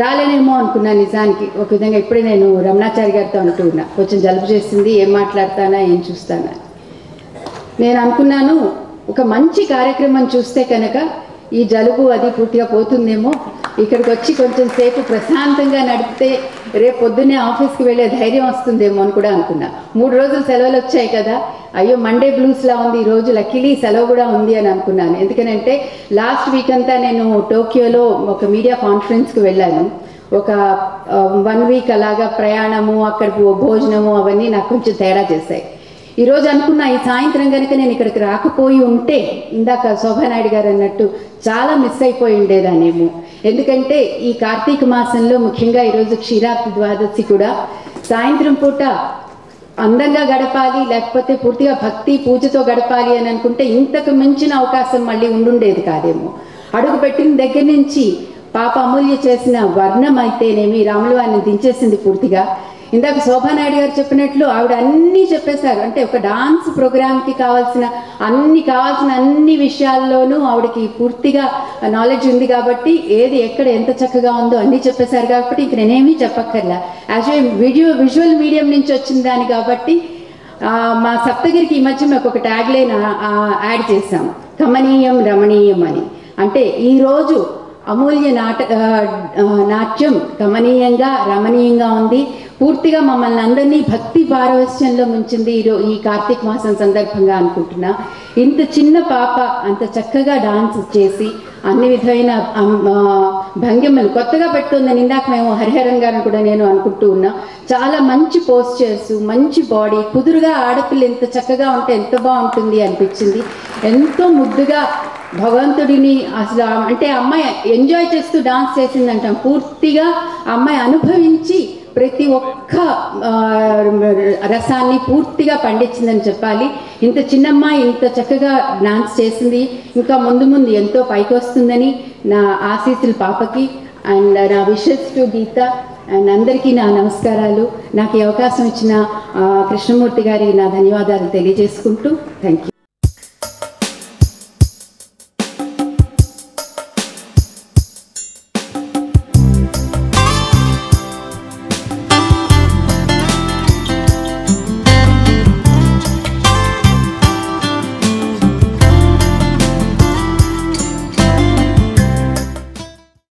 రాలేనేమో అనుకున్నాను నిజానికి. ఒక విధంగా ఇప్పుడే నేను రమణాచారి గారితో అంటున్నా. కొంచెం జలుబు చేసింది ఏం మాట్లాడతానా ఏం చూస్తానా? నేను అనుకున్నాను ఒక మంచి కార్యక్రమం చూస్తే కనుక ఈ జలుబు అది పూర్తిగా పోతుందేమో. ఇక్కడికి వచ్చి కొంచెం సేపు ప్రశాంతంగా నడిపితే రేపు పొద్దున్నే ఆఫీస్కి వెళ్ళే ధైర్యం వస్తుందేమో అని కూడా అనుకున్నా. మూడు రోజులు సెలవులు వచ్చాయి కదా. అయ్యో మండే బ్లూస్లా ఉంది ఈ రోజు లక్కీలీ సెలవు కూడా ఉంది అని అనుకున్నాను. ఎందుకనంటే లాస్ట్ వీక్ అంతా నేను టోక్యోలో ఒక మీడియా కాన్ఫరెన్స్కి వెళ్ళాను. ఒక వన్ వీక్ అలాగా ప్రయాణము అక్కడ భోజనము అవన్నీ నాకు కొంచెం తేడా చేశాయి. ఈరోజు అనుకున్న ఈ సాయంత్రం కనుక నేను ఇక్కడికి రాకపోయి ఉంటే ఇందాక శోభానాయుడు గారు అన్నట్టు చాలా మిస్ అయిపోయి ఉండేదానేమో ఎందుకంటే ఈ కార్తీక మాసంలో ముఖ్యంగా ఈరోజు క్షీరాబ్ది ద్వాదశి కూడా సాయంత్రం పూట అందంగా గడపాలి లేకపోతే పూర్తిగా భక్తి పూజతో గడపాలి అని అనుకుంటే ఇంతకు మించిన అవకాశం మళ్ళీ ఉండుండేది కాదేమో. అడుగు పెట్టిన దగ్గర నుంచి పాప అమూల్య చేసిన వర్ణం అయితేనేమి రాములు వారిని దించేసింది పూర్తిగా. ఇందాక శోభానాయుడు గారు చెప్పినట్లు ఆవిడ అన్నీ చెప్పేశారు. అంటే ఒక డాన్స్ ప్రోగ్రామ్కి కావాల్సిన అన్ని కావాల్సిన అన్ని విషయాల్లోనూ ఆవిడకి పూర్తిగా నాలెడ్జ్ ఉంది కాబట్టి ఏది ఎక్కడ ఎంత చక్కగా ఉందో అన్నీ చెప్పేశారు కాబట్టి ఇంక నేనేమీ చెప్పక్కర్లా. As a video visual medium నుంచి వచ్చిన దాని కాబట్టి మా సప్తగిరికి ఈ మధ్య మేము ఒక ట్యాగ్ లైన్ యాడ్ చేసాం కమనీయం రమణీయం అని. అంటే ఈరోజు అమూల్య నాట నాట్యం గమనీయంగా రమణీయంగా ఉంది. పూర్తిగా మమ్మల్ని అందరినీ భక్తి పారవశ్యంలో ముంచింది ఈరో ఈ కార్తీక మాసం సందర్భంగా అనుకుంటున్నా. ఇంత చిన్న పాప అంత చక్కగా డాన్స్ చేసి అన్ని విధమైన భంగిమలు కొత్తగా పెడుతుందని ఇందాక మేము హరిహరం గారిని కూడా నేను అనుకుంటూ ఉన్నా. చాలా మంచి పోస్చర్స్ మంచి బాడీ కుదురుగా ఆడపిల్ల ఎంత చక్కగా ఉంటే ఎంత బాగుంటుంది అనిపించింది. ఎంతో ముద్దుగా భగవంతుడిని అసలు అంటే అమ్మాయి ఎంజాయ్ చేస్తూ డాన్స్ చేసిందంటాం. పూర్తిగా అమ్మాయి అనుభవించి ప్రతి ఒక్క రసాన్ని పూర్తిగా పండించిందని చెప్పాలి. ఇంత చిన్నమ్మాయి ఇంత చక్కగా డాన్స్ చేసింది. ఇంకా ముందు ముందు ఎంతో పైకి వస్తుందని నా ఆశీస్సులు పాపకి. అండ్ నా విషెస్ టు గీత. అండ్ అందరికీ నా నమస్కారాలు. నాకు ఈ అవకాశం ఇచ్చిన కృష్ణమూర్తి గారికి నా ధన్యవాదాలు తెలియజేసుకుంటూ థ్యాంక్ యూ